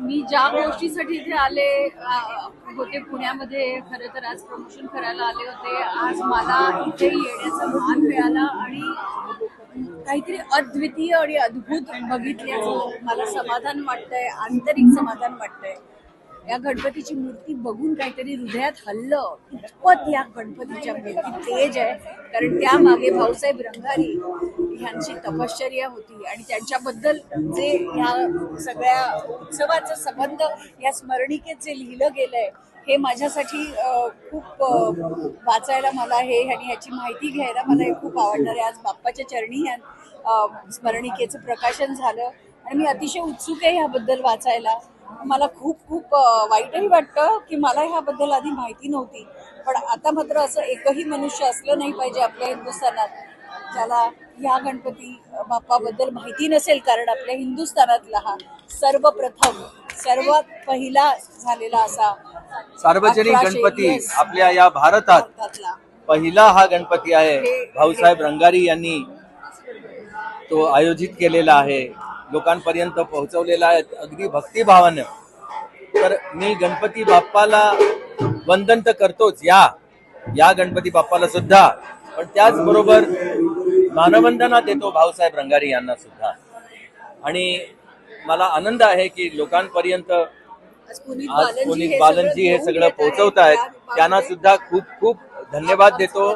मी ज्या गोष्टीसाठी इथे आले होते पुण्यामध्ये खरं तर आज प्रमोशन करायला आले होते. आज मला इथे येण्याचा मान मिळाला आणि काहीतरी अद्वितीय आणि अद्भुत बघितल्याचं मला समाधान वाटतंय आंतरिक समाधान वाटतंय. या गणपतीची मूर्ती बघून काहीतरी हृदयात हल्लं. इतपत या गणपतीच्या मूर्ती तेज आहे. कारण त्यामागे भाऊसाहेब रंगारी ह्यांची तपश्चर्या होती आणि त्यांच्याबद्दल जे ह्या सगळ्या उत्सवाचा संबंध या स्मरणिकेत जे लिहिलं गेलंय हे माझ्यासाठी खूप वाचायला मला हे आणि ह्याची माहिती घ्यायला मला हे खूप आवडणार आहे. आज बाप्पाच्या चरणी ह्या स्मरणिकेचं प्रकाशन झालं आणि मी अतिशय उत्सुक आहे ह्याबद्दल वाचायला. मला खूप खूप वाईटही वाटतं की मला ह्याबद्दल आधी माहिती नव्हती. पण आता मात्र असं एकही मनुष्य असलं नाही पाहिजे आपल्या हिंदुस्थानात ज्याला ह्या गणपती बाप्पाबद्दल माहिती नसेल कारण आपल्या हिंदुस्थानातला हा सर्वप्रथम सर्वात पहिला झालेला असा सार्वजनिक गणपती. आपल्या या भारतात भारतातला. पहिला हा गणपती आहे. भाऊसाहेब रंगारी यांनी तो आयोजित केलेला आहे. लोकांपर्यंत पोहोचवलेला आहे. अगदी भक्तिभावानं. तर मी गणपती बाप्पाला वंदन तर करतोच या. या गणपती बाप्पाला सुद्धा. पण त्याचबरोबर मानवंदना देतो भाऊसाहेब रंगारी यांना सुद्धा. आणि मला आनंद आहे की लोकांपर्यंत आज पुनीत बालनजी हे सगळं. पोहोचवत आहेत. त्या त्यांना सुद्धा खूप खूप धन्यवाद देतो.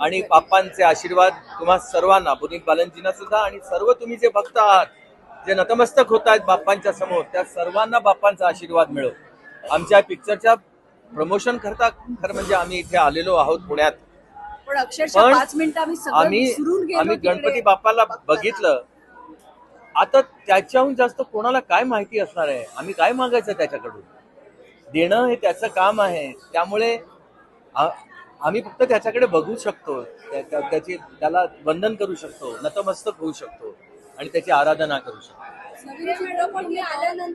आणि बाप्पांचे आशीर्वाद तुम्हा सर्वांना पुनीत बालनजींना सुद्धा आणि सर्व तुम्ही जे भक्त आहात जे नतमस्तक होत आहेत बाप्पांच्या समोर त्या सर्वांना बाप्पांचा आशीर्वाद मिळो. आमच्या पिक्चरच्या प्रमोशन करता खरं म्हणजे आम्ही इथे आलेलो आहोत पुण्यात. पण अक्षरशः पण पाच मिनिटं आम्ही सगळं आम्ही विसरून गेलो आम्ही तिकडे. गणपती बाप्पाला. बघितलं. आता त्याच्याहून जास्त कोणाला काय माहिती असणार आहे? आम्ही काय मागायचं त्याच्याकडून? देणं हे त्याचं काम आहे. त्यामुळे आ- आम्ही फक्त त्याच्याकडे बघू शकतो. त्या- त्या- त्याची त्याला वंदन करू शकतो. नतमस्तक होऊ शकतो. आणि त्याची आराधना करू शकतो. म्हणजे काही नाही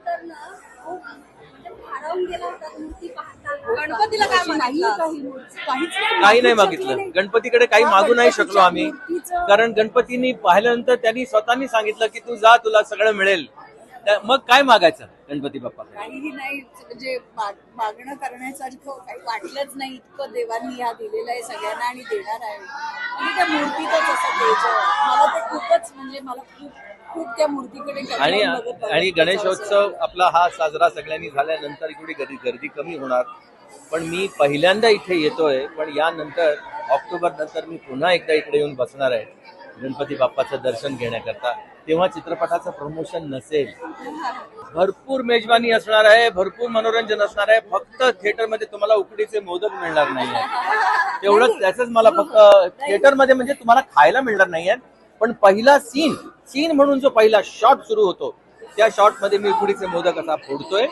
काही नाही मागू मागितलं. गणपतीकडे काही मागू नाही शकलो आम्ही. कारण गणपतीनी पाहिल्यानंतर त्यांनी स्वतःनी सांगितलं की तू जा तुला सगळं मिळेल. मग काय मागायचं गणपती बाप्पाकडे? काहीही नाही. म्हणजे माग- मागणं करण्यासारखं काही वाटलंच नाही. इतकं देवांनी ह्या दिलेलं आहे सगळ्यांना आणि देणार आहे. म्हणजे त्या मूर्तीतच असं. मला ते खूपच म्हणजे मला खूप खूप त्या मूर्तीकडे आणि आणि गणेशोत्सव आपला हा साजरा सगळ्यांनी झाल्यानंतर इकडे गर्दी गर्दी कमी होणार? पण मी पहिल्यांदा इथे येतोय पण यानंतर ऑक्टोबर नंतर मी पुन्हा एकदा इकडे येऊन बसणार आहे. गणपती बाप्पाचं दर्शन घेण्याकरता. तेव्हा चित्रपटाचं प्रमोशन नसेल. भरपूर मेजवानी असणार आहे भरपूर मनोरंजन असणार आहे. फक्त थिएटरमध्ये तुम्हाला उकडीचे मोदक मिळणार नाही तेवढंच त्याच मला फक्त थिएटरमध्ये म्हणजे तुम्हाला खायला मिळणार नाही पण पहिला सीन सीन म्हणून जो पहिला शॉट सुरू होतो त्या शॉटमध्ये मी उकडीचे मोदक असा फोडतोय.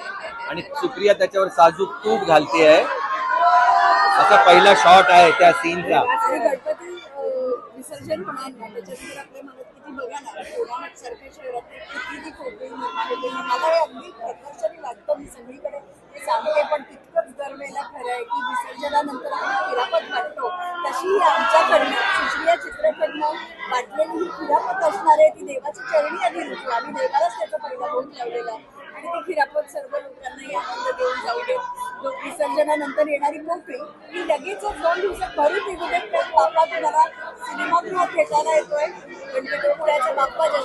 आणि सुप्रिया त्याच्यावर साजूक तूप घालते आहे. असा पहिला शॉट आहे त्या सीनचा पण खरं आहे की विसर्जनानंतर आम्ही खिरापत वाटतो तशी आमच्याकडनं सुश्रिया चित्रपटनं वाटलेली ही खिरापत असणार आहे ती देवाच्या चरणी आधी रुजू. आम्ही देवालाच त्याचा पहिला भोग लावलेला आणि ती खिरापत सर्व लोकांनाही आनंद देऊन जाऊ देत. लोक विसर्जनानंतर येणारी मोकळी ही लगेचच दोन दिवसात भरून निघू देत बाप्पा तुम्हाला सिनेमागृहात भेटायला येतोय. गणपती बाप्पा